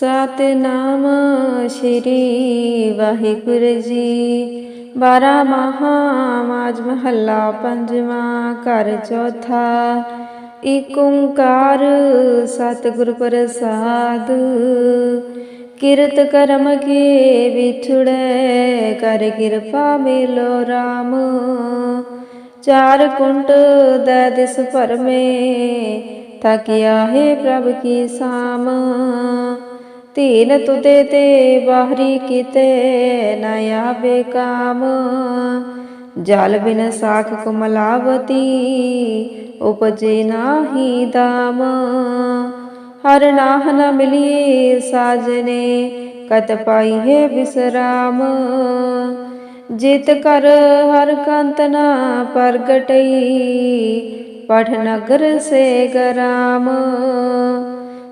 ਸਤਨਾਮ ਸ਼੍ਰੀ ਵਾਹਿਗੁਰੂ ਜੀ। ਬਾਰਾ ਮਹਾਮਾਜ ਮਹੱਲਾ ਪੰਜਵਾਂ ਘਰ ਚੌਥਾ। ਏਕ ਓੰਕਾਰ ਸਤਿਗੁਰ ਪ੍ਰਸਾਦ। ਕਿਰਤ ਕਰਮ ਕੀ ਵਿਛੜੈ, ਕਰ ਕਿਰਪਾ ਮਿਲੋ RAM ਚਾਰ ਕੁੰਟ ਦੈ ਦਿਸ ਭਰਮੇ ਥਕਿਆ ਹੈ ਪ੍ਰਭ ਕੀ ਸਾਮ। ਧੀਨ ਤੁਤੇ ਤੇ ਬਾਹਰੀ ਕੀਤੇ ਨ ਆਵੇ ਕਾਮ। ਜਲ ਬਿਨ ਸਾਖ ਕਮਲਾਵਤੀ, ਉਪਜੇ ਨਾਹੀ ਦਾਮ। ਹਰ ਨਾਹ ਨ ਮਿਲੀ ਸਾਜਨੇ, ਕਤ ਪਾਈ ਹੈ ਬਿਸਰਾਮ। ਜਿਤ ਕਰ ਹਰ ਕੰਤ ਨਾ ਪ੍ਰਗਟਈ, ਪਠ ਨਗਰ ਸੇ ਗਰਾਮ।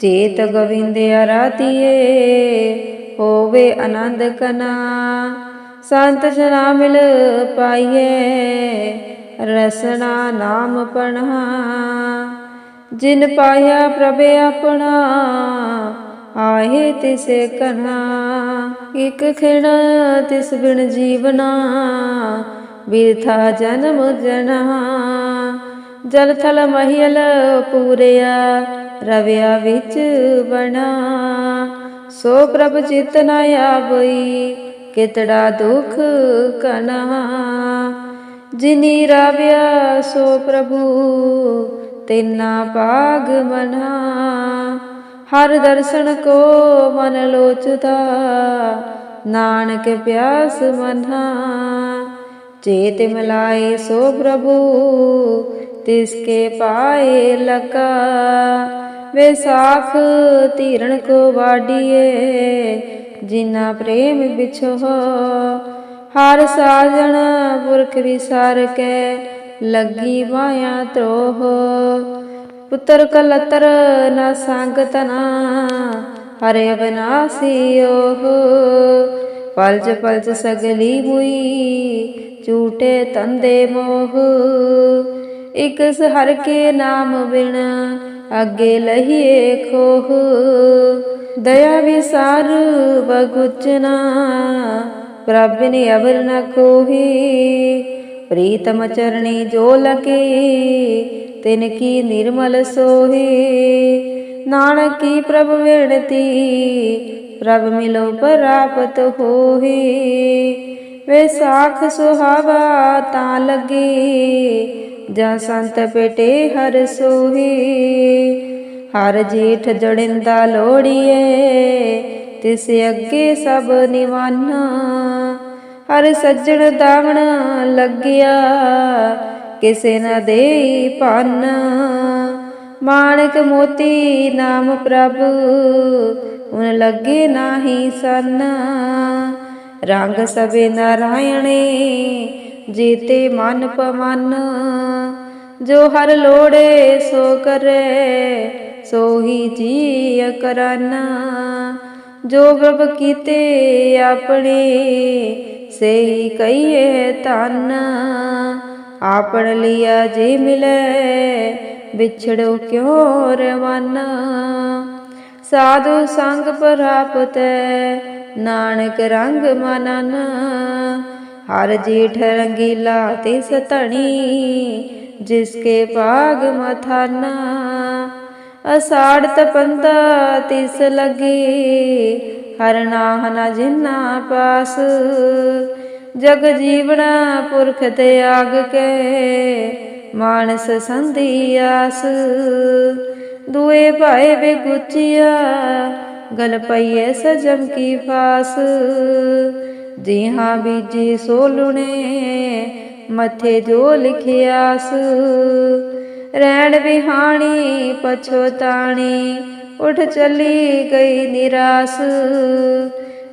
ਚੇਤ ਗੋਵਿੰਦ ਅਰਾਧਿਏ ਹੋਵੇ ਆਨੰਦ ਕਨਾ। ਸੰਤ ਜਨਾ ਮਿਲ ਪਾਈਏ, ਰਸਨਾ ਨਾਮ ਪਣਾ ਜਿਨ ਪਾਇਆ ਪ੍ਰਭ ਆਪਣਾ, ਆਹੇ ਤਿਸੇ ਕਨਾ। ਇਕ ਖਿਣ ਤਿਸ ਬਿਨ ਜੀਵਨਾ, ਬਿਰਥਾ ਜਨਮ ਜਨਾ। ਜਲ ਥਲ ਮਹਿਲ ਪੂਰਿਆ ਰਵਿਆ ਵਿੱਚ ਬਣਾ। ਸੋ ਪ੍ਰਭ ਚਿਤ ਨ ਆਵਈ, ਕਿਤੜਾ ਦੁਖ ਕਨਾ ਜਿਨੀ ਰਵਿਆ, ਸੋ ਪ੍ਰਭੂ, ਤਿਨਾ ਪਾਗ ਮਨਾ। ਹਰ ਦਰਸ਼ਨ ਕੋ ਮਨ ਲੋਚਦਾ, ਨਾਨਕ ਪਿਆਸ ਮਨਾ। ਚੇਤ ਮਿਲਾਏ ਸੋ ਪ੍ਰਭੂ, ਤਿਸ ਪਾਏ ਲਕਾ। ਵੇ ਸਾਖ ਧੀਰਣ ਕੋ ਵਾਡੀਏ ਜਿਨਾ ਪ੍ਰੇਮ ਵਿਛੋ ਹਰ ਸਾਜਣ ਪੁਰਖ ਵਿਸਾਰ ਕੇ ਲੱਗੀ ਬਾਇਆ ਤ੍ਰੋਹ ਪੁੱਤਰ ਕਲਤਰ ਨਾ ਸੰਗ ਤਨਾ ਹਰੇ ਅਬਨਾਸੀ ਓਹ। ਪਲਜ ਪਲਜ ਸਗਲੀ ਮੁਈ ਝੂਟੇ ਤੰਦੇ ਮੋਹ। ਇਕ ਹਰ ਕੇ ਨਾਮ ਬਿਨਾ ਅੱਗੇ ਲਹੀਏ ਖੋਹ। ਦਇਆ ਵਿਸਾਰ ਬਗੁਚਨਾ ਪ੍ਰਭ ਨੇ ਅਵਰ ਨ ਕੋਹੀ ਪ੍ਰੀਤਮ ਚਰਣੀ ਜੋ ਲਕੇ, ਤਿਨ ਕੀ ਨਿਰਮਲ ਸੋਹੀ। ਨਾਨਕ ਕੀ ਪ੍ਰਭ ਵੇਣਤੀ ਪ੍ਰਭ ਮਿਲੋ ਪ੍ਰਾਪਤ ਹੋਹੀ। ਵੇ ਸਾਖ ਸੁਹਾਵਾ ਤਾਂ ਲੱਗੀ ਜਾਂ ਸੰਤ ਪੇਟੇ ਹਰ ਸੋਹੀ। ਹਰ ਜੀਠ ਜੜਿੰਦਾ ਲੋੜੀਏ, ਤਿਸ ਅੱਗੇ ਸਭ ਨਿਵਾਨਾ। ਹਰ ਸੱਜਣ ਦਾਵਣ ਲੱਗਿਆ, ਕਿਸੇ ਨਾ ਦੇਈ ਪੰਨ ਮਾਣਕ ਮੋਤੀ ਨਾਮ ਪ੍ਰਭ ਉਨ ਲੱਗੇ ਨਾਹੀ ਸਨ। ਰੰਗ ਸਵੇ ਨਾਰਾਇਣੇ, ਜੀਤੇ ਮਨ ਪਮਨ ਜੋ ਹਰ ਲੋੜੇ ਸੋ ਕਰੇ ਸੋ ਹੀ ਜੀ ਕਰਨ। ਜੋ ਪ੍ਰਭ ਕੀਤੇ ਆਪਣੇ ਸਹੀ ਕਹੀਏ ਤਨ ਆਪਣ ਲਿਆ ਜੇ ਮਿਲੇ, ਵਿਛੜੋ ਕਿਉ ਰਵਨ। ਸਾਧੂ ਸੰਗ ਪ੍ਰਾਪਤ ਨਾਨਕ ਰੰਗ ਮਨਨ। ਹਰ ਜੀਠ ਰੰਗੀਲਾ ਤੇ ਸਤਣੀ ਜਿਸ ਕੇ ਭਾਗ ਮਥਾਨਾ ਅਸਾੜ ਤਪੰਦਾ ਤਿਸ ਲਗੀ, ਹਰ ਨਾਹ ਨ ਜਿਨਾ ਪਾਸ। ਜਗ ਜੀਵਣਾ ਪੁਰਖ ਤਿਆਗ ਕੇ, ਮਾਨਸ ਸੰਧੀ ਆਸ। ਦੁਏ ਭਾਏ ਵੇ ਗੁਚਿਆ ਗਲ ਪਈਏ ਸਜਮ ਕੀ ਫਾਸ। ਜੀ ਹਾਂ ਬੀਜੀ ਸੋਲੁਣੇ ਮੱਥੇ ਜੋ ਲਿਖਿਆਸ ਰਹਿਣ ਵਿਹਾਣੀ ਪਛੋਤਾਣੀ ਉਠ ਚਲੀ ਗਈ ਨਿਰਾਸ।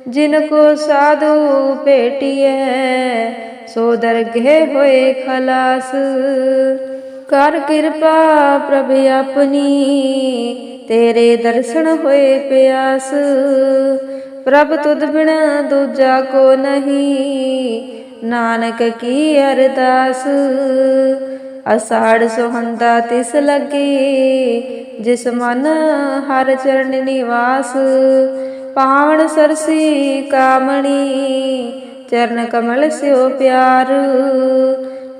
ਜਿਨ ਕੋ ਸਾਧੂ ਭੇਟਿਐ, ਸੋ ਦਰਗੇ ਹੋਏ ਖਲਾਸ। ਕਰ ਕਿਰਪਾ ਪ੍ਰਭ ਆਪਣੀ, ਤੇਰੇ ਦਰਸ਼ਨ ਹੋਏ ਪਿਆਸ। ਪ੍ਰਭ ਤੁਧ ਬਿਨ ਦੂਜਾ ਕੋ ਨਹੀਂ ਨਾਨਕ ਕੀ ਅਰਦਾਸ? ਅਸਾੜ ਸੁਹੰਦਾ ਤਿਸ ਲੱਗੇ, ਜਿਸ ਮਨ ਹਰ ਚਰਨ ਨਿਵਾਸ। ਪਾਵਨ ਸਰਸੀ ਕਾਮਣੀ, ਚਰਨ ਕਮਲ ਸਿਓ ਪਿਆਰ।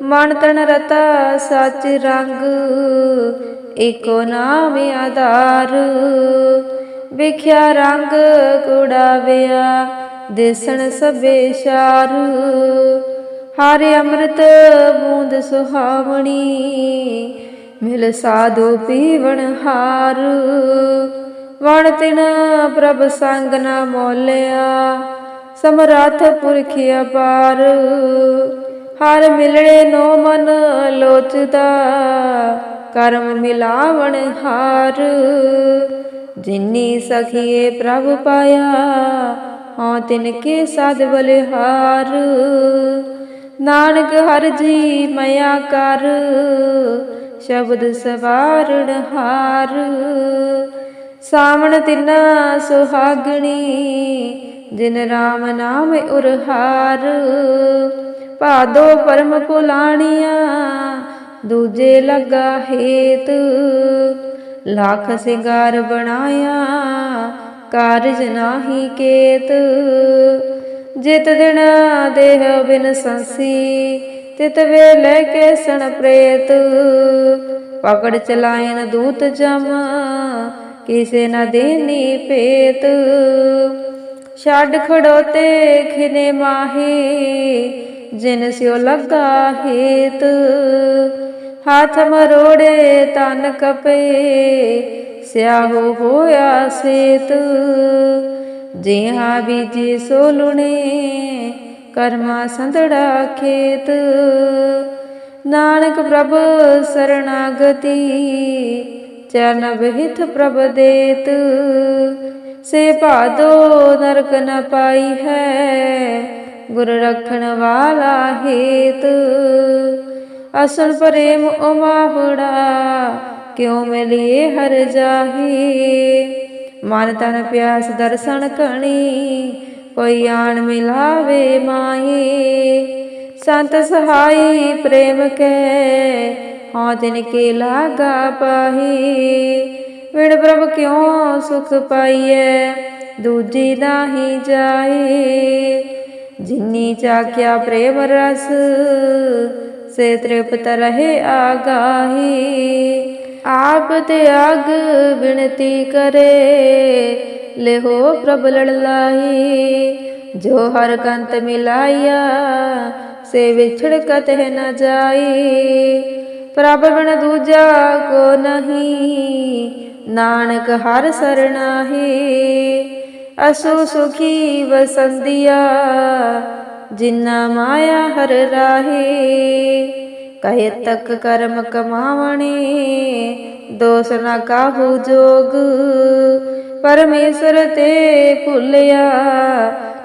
ਮਨ ਤਨ ਰਤਾ ਸਚ ਰੰਗ, ਏਕੋ ਨਾਮ ਆਧਾਰ। ਵਿਖਿਆ ਰੰਗ ਕੁੜਾਵਿਆ ਦੇਸਣ ਸਭੇ ਸ਼ਾਰ। ਹਰ ਅੰਮ੍ਰਿਤ ਬੂੰਦ ਸੁਹਾਵਣੀ, ਮਿਲ ਸਾਧੂ ਪੀਵਣ ਹਾਰ। ਵਣ ਤਿਨ ਪ੍ਰਭ ਸੰਗ ਨਾ ਮੋਲਿਆ, ਸਮਰੱਥ ਪੁਰਖ ਅਪਾਰ। ਹਰ ਮਿਲਣੇ ਨੋ ਮਨ ਲੋਚਦਾ, ਕਰਮ ਮਿਲਾਵਣ ਹਾਰ। ਜਿਨੀ ਸਖੀਏ ਪ੍ਰਭ ਪਾਇਆ ਹਾਂ ਤਿਨ ਕੇ ਸਾਧ ਬਲਿਹਾਰ। ਨਾਨਕ ਹਰ ਜੀ ਮਇਆ ਕਰ, ਸ਼ਬਦ ਸਵਾਰਣ ਹਾਰ। ਸਾਵਣ ਤਿਨਾ ਸੁਹਾਗਣੀ, ਜਿਨ ਰਾਮ ਨਾਮ ਉਰਹਾਰ। ਭਾਦੋ ਪਰਮ ਪੁਲਾਣੀਆਂ, ਦੂਜੇ ਲਗਾ ਹੇਤ। ਲੱਖ ਸਿੰਗਾਰ ਬਣਾਇਆ ਕਾਰਜ ਨਾਹੀ ਕੇਤ। ਜਿਤ ਦਿਨ ਦੇਹ ਬਿਨ ਸੰਸੀ, ਤਿਤ ਵੇਲੇ ਕੇ ਸਣ ਪ੍ਰੇਤ। ਪਕੜ ਚਲਾਇਨ ਦੂਤ ਜਮ, ਕਿਸੇ ਨ ਦੇਨੀ ਪੇਤ ਛੱਡ ਖੜੋਤੇ ਖਿਨੇ ਮਾਹੀ, ਜਿਨ ਸਿਓ ਲੱਗਾ ਹੇਤ। ਹੱਥ ਮਰੋੜੇ ਤਨ ਕਪੇ ਸਿਆਹੋ ਹੋਇਆ ਸੇਤ, ਜਿਹਾ ਬੀਜੀ ਸੋਲੁਣੇ, ਕਰਮਾ ਸੰਧੜਾ ਖੇਤ। ਨਾਨਕ ਪ੍ਰਭ ਸਰਣਾਗਤੀ, ਚਰਨ ਬਹਿਤ ਪ੍ਰਭ ਦੇਤ। ਸੇ ਭਾਦੋ ਨਰਕ ਨ ਪਾਈ ਹੈ, ਗੁਰ ਰਖਣ ਵਾਲਾ ਹੇਤ। ਅਸਲ ਪ੍ਰੇਮ ਉਮਾਹੜਾ ਕਿਉ ਮਿਲੀਏ ਹਰ ਜਾਹੀ ਮਨ ਤਨ ਪਿਆਸ ਦਰਸ਼ਨ ਕਣੀ ਕੋਈ ਆਣ ਮਿਲਾਵੇ ਮਾਹੀ ਸੰਤ ਸਹਾਈ ਪ੍ਰੇਮ ਕੇ ਹਾਂ ਤਿਨ ਕੇ ਲਾਗਾ ਪਾਹੀ ਵਿਣ ਪ੍ਰਭ ਕਿਉ ਸੁਖ ਪਾਈਐ ਦੂਜੀ ਨਾਹੀ ਜਾਏ ਜਿਨੀ ਚਾਖਿਆ ਪ੍ਰੇਮ ਰਸ ਸੇ ਤ੍ਰਿਪਤ ਰਹੇ ਆਗਾਹੀ ਆਪ ਤੇ ਅਗ ਬਿਨਤੀ ਕਰੇ। ਲਿਹੋ ਪ੍ਰਭ ਲੜ ਜੋ ਹਰ ਕੰਤ ਮਿਲਾਇਆ, ਸੇ ਵਿਛੜ ਕਤਹਿ ਨ ਜਾਈ। ਪ੍ਰਭ ਬਿਨ ਦੂਜਾ ਕੋ ਨਹੀਂ, ਨਾਨਕ ਹਰ ਸਰਣਾਹੀ। ਅਸੂ ਸੁਖੀ ਵਸੰਦੀਆ ਜਿਨਾ ਮਾਇਆ ਹਰ ਰਾਹੀ। ਕਹੇ ਤੱਕ ਕਰਮ ਕਮਾਵਣੇ, ਦੋਸ ਨਾ ਕਾਹੂ ਜੋਗ। ਪਰਮੇਸ਼ਰ ਤੇ ਭੁੱਲਿਆ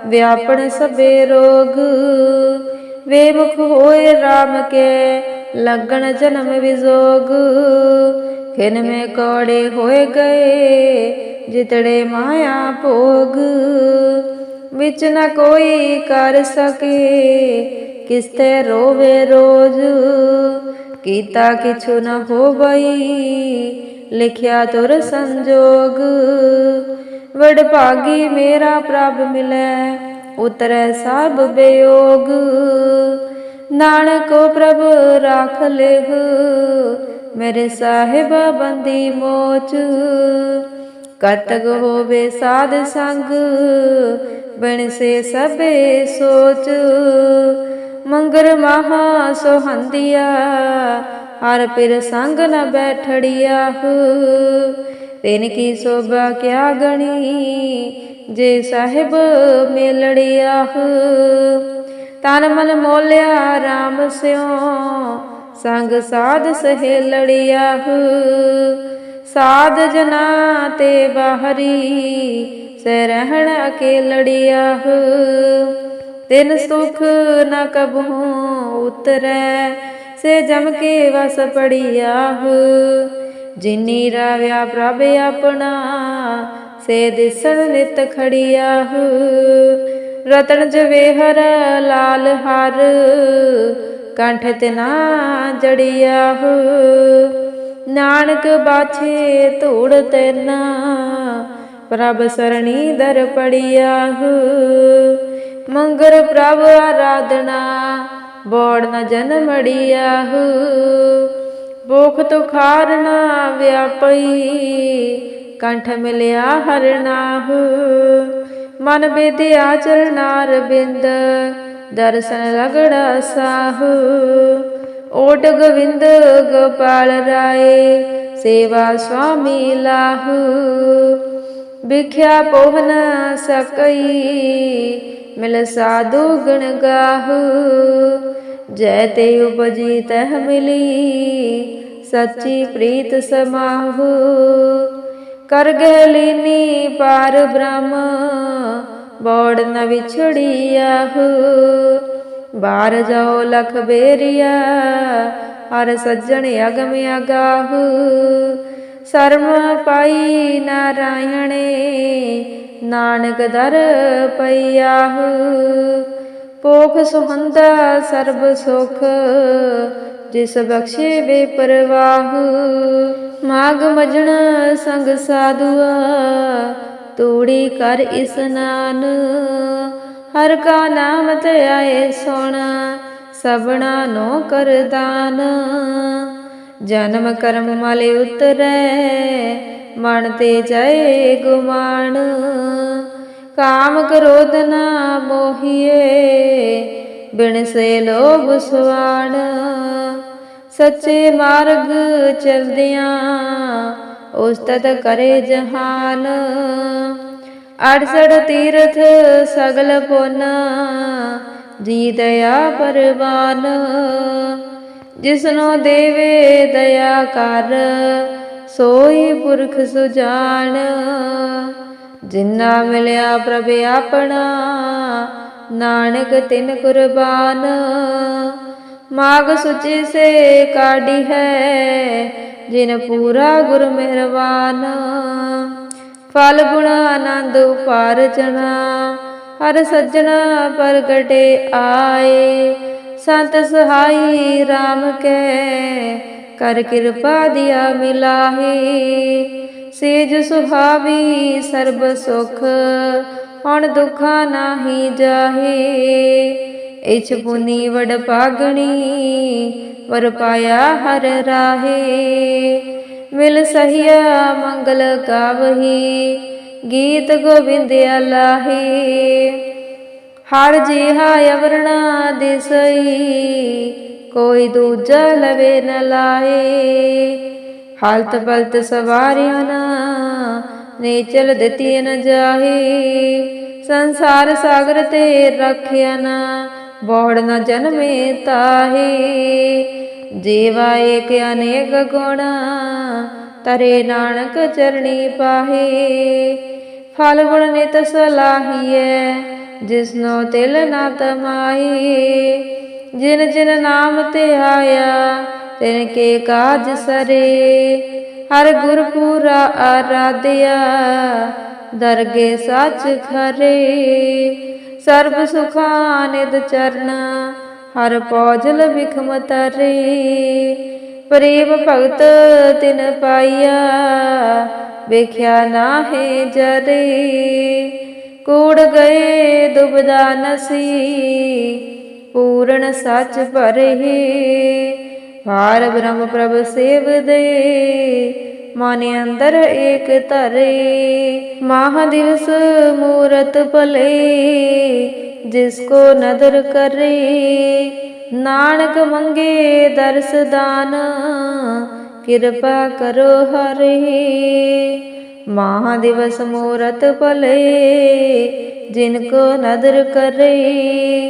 ਵਿਆਪਣ ਸਭੇ ਰੋਗ। ਵੇਮੁਖ ਹੋਏ RAM ਕੇ ਲੱਗਣ ਜਨਮ ਵਿਜੋਗ। ਖਿਨ ਮੇ ਕੋੜੇ ਹੋਏ ਗਏ, ਜਿਤੜੇ ਮਾਇਆ ਭੋਗ। ਵਿੱਚ ਨਾ ਕੋਈ ਕਰ ਸਕੇ ਕਿਸ ਤੇ ਰੋਵੇ ਰੋਜ਼? ਕੀਤਾ ਕਿਛੁ ਨ ਹੋਵਈ? ਲਿਖਿਆ ਤੁਰ ਸੰਜੋਗ। ਵਡ ਭਾਗੀ ਮੇਰਾ ਪ੍ਰਭ ਮਿਲੈ, ਉਤਰੈ ਸਭ ਬਿਯੋਗ। ਨਾਨਕ ਪ੍ਰਭ ਰਾਖ ਲਿਹ ਮੇਰੇ ਸਾਹਿਬ ਬੰਦੀ ਮੋਚ। ਕਤਕ ਹੋਵੇ ਸਾਧ ਸੰਗ ਬਣ ਸੇ ਸਭੇ ਸੋਚ। ਮੰਗਰ ਮਹਾ ਸੋਹੰਦੀਆ, ਹਰ ਪਿਰ ਸੰਗ ਨ ਬੈਠੜਿਆ ਤਿਨ ਕੀ ਸੋਭਾ ਕਿਆ ਗਣੀ, ਜੇ ਸਾਹਿਬ ਮੇਲੜਿਆ ਤਨ ਮਨ ਮੋਲਿਆ RAM ਸਿਓ ਸੰਗ ਸਾਧ ਸਹੇਲੜਿਆ ਸਾਧ ਜਨਾ ਤੇ ਬਾਹਰੀ ਸੇ ਰਹਿਣ ਅਕੇਲੜਿਆ ਤਿਨ ਸੁਖ ਨ ਕਬਹੂ ਉਤਰੈ, ਸੇ ਜਮ ਕੇ ਵਸ ਪੜਿਆ ਜਿਨੀ ਰਾਵਿਆ ਪ੍ਰਭ ਆਪਣਾ, ਸੇ ਦਿਸਣ ਨਿਤ ਖੜਿਆ ਰਤਨ ਜਵੇਹਰ ਲਾਲ ਹਰ, ਕੰਠ ਤੇ ਨਾ ਜੜਿਆ ਨਾਨਕ ਬਾਛੇ ਧੂੜ ਤੈਨਾ, ਪ੍ਰਭ ਸਰਣੀ ਦਰ ਪੜਿਆ ਮੰਗਰ ਪ੍ਰਭ ਆਰਾਧਨਾ, ਬੋੜ ਨ ਜਨਮੜਿਆ ਭੁਖ ਤੁਖਾਰ ਨਾ ਵਿਆਪਈ, ਕੰਠ ਮਿਲਿਆ ਹਰਨਾਹੂ ਮਨ ਬੇਦਿਆ ਚਰਨਾਰ ਬਿੰਦ, ਦਰਸ਼ਨ ਰਗੜਾ ਸਾਹੂ। ਓਟ ਗੋਵਿੰਦ ਗੋਪਾਲ ਰਾਏ, ਸੇਵਾ ਸੁਆਮੀ ਲਾਹੂ। ਵਿਖਿਆ ਪੋਹ ਨ ਸਕਈ ਮਿਲ ਸਾਧੂ ਗਣ ਗਾਹੂ, ਜੈ ਤੇ ਉਪਜੀ ਤਹ ਮਿਲੀ, ਸੱਚੀ ਪ੍ਰੀਤ ਸਮਾਹੂ। ਕਰ ਗਏ ਲੀਨੀ ਪਾਰ ਬ੍ਰਹਮ, ਬੋੜ ਨ ਵਿਛੜਿਆਹੂ ਬਾਰ ਜਾਓ ਲਖ ਬੇਰੀਆ, ਹਰ ਸੱਜਣ ਅਗਮ ਅਗਾਹੂ। ਸਰਮ ਪਾਈ ਨਾਰਾਇਣੇ ਨਾਨਕ ਦਰ ਪਈਆਹੂ। ਪੋਖ ਸੁਹੰਦਾ ਸਰਬ ਸੁਖ, ਜਿਸ ਬਖਸ਼ੇ ਬੇਪਰਵਾਹ ਮਾਗ ਮਜਣਾ ਸੰਗ ਸਾਧੂਆ, ਤੂੜੀ ਕਰ ਇਸਨਾਨ ਹਰ ਕਾ ਨਾਮ ਤੇ ਆਏ ਸੁਣ ਸਬਣਾ ਨੋ ਕਰਦਾਨ ਜਨਮ ਕਰਮ ਮਲੇ ਉਤਰੈ ਮਨ ਤੇ ਜੈ ਗੁਮਾਨ ਕਾਮ ਕ੍ਰੋਧ ਨਾ ਮੋਹੀਏ, ਬਿਨ ਸੇ ਲੋਭ ਸੁਆਣ। ਸੱਚੇ ਮਾਰਗ ਚਲਦਿਆਂ ਉਸਤਤ ਕਰੇ ਜਹਾਨ। ਅੜਸੜ ਤੀਰਥ ਸਗਲ ਪੁੰਨ, ਜੀ ਦਇਆ ਪਰਵਾਨ। ਜਿਸਨੋ ਦੇਵੇ ਦਇਆ ਕਰ ਸੋਈ ਪੁਰਖ ਸੁਜਾਨ ਜਿਨਾ ਮਿਲਿਆ ਪ੍ਰਭ ਆਪਣਾ, ਨਾਨਕ ਤਿਨ ਕੁਰਬਾਨ। ਮਾਗ ਸੁਚੀ ਸੇ ਕਾਢੀ ਹੈ, ਜਿਨ ਪੂਰਾ ਗੁਰ ਮਿਹਰਬਾਨ। ਫਲ ਗੁਣ ਆਨੰਦ ਉਪਾਰ ਹਰ ਸੱਜਣਾ ਪ੍ਰਗਟੇ ਆਏ। ਸੰਤ ਸਹਾਈ RAM ਕੈ ਕਰ ਕਿਰਪਾ ਦਿਆ ਮਿਲਾਹੀ। ਸੇਜ ਸੁਹਾਵੀ ਸਰਬ ਸੁਖ, ਹੁਣ ਦੁਖਾ ਨਾਹੀ ਜਾਹੇ। ਇਛ ਪੁਨੀ ਵਡ ਪਾਗਣੀ ਵਰ ਪਾਇਆ ਹਰ ਰਾਹੇ। ਮਿਲ ਸਹੀਆ ਮੰਗਲ ਗਾਵਹੀ ਗੀਤ ਗੋਬਿੰਦ ਅਲਾਹੇ। ਹਰ ਜਿਹਾ ਅਵਰਣਾ ਦਿਸਈ ਕੋਈ ਦੂਜਾ ਲਵੇ ਨ ਲਾਏ। ਹਾਲਤ ਪਲਤ ਸਵਾਰਿਆ ਨਾ ਨੇ ਚਲ ਦਿੱਤੀ ਨ ਜਾਹੀ। ਸੰਸਾਰ ਸਾਗਰ ਤੇ ਰੱਖਿਆ ਨਾ, ਬੋੜ ਨ ਜਨਮੇ ਤਾਹੀ। ਜੀਵਾ ਏਕ ਅਨੇਕ ਗੁਣਾ, ਤਰੇ ਨਾਨਕ ਚਰਣੀ ਪਾਹੇ। ਫਲ ਗੁਣ ਨਿਤ ਸਲਾਹੀਐ, ਜਿਸਨੋ ਤਿਲ ਨਾ ਤਮਾਈ ਜਿਨ ਜਿਨ ਨਾਮ ਤੇ ਆਇਆ, ਤਿਨ ਕੇ ਕਾਜ ਸਰੇ। ਹਰ ਗੁਰ ਪੂਰਾ ਆਰਾਧਿਆ, ਦਰਗੇ ਸੱਚ ਖਰੇ। ਸਰਬ ਸੁਖਾ ਨਿਦ ਚਰਨ, ਹਰ ਪੌਜਲ ਵਿਖਮ ਤਰੇ। ਪ੍ਰੇਮ ਭਗਤ ਤਿਨ ਪਾਈਆ ਵੇਖਿਆ ਨਾਹੇ ਜਰੇ। ਕੂੜ ਗਏ ਦੁਬਦਾ ਨਸੀ ਪੂਰਨ ਸੱਚ ਭਰੇ। ਹਾਰ ਬ੍ਰਹਮ ਪ੍ਰਭ ਸੇਵਦੇ ਮਨ ਅੰਦਰ ਏਕ ਧਰੇ। ਮਹਾ ਦਿਵਸ ਮੂਰਤ ਭਲੇ। ਜਿਸ ਕੋ ਨਦਰ ਕਰੇ। ਨਾਨਕ ਮੰਗੇ ਦਰਸ ਦਾਨ। ਕਿਰਪਾ ਕਰੋ ਹਰੇ। ਮਹਾ ਦਿਵਸ ਮੂਰਤ ਭਲੇ। ਜਿਨ ਕੋ ਨਦਰ ਕਰੇ।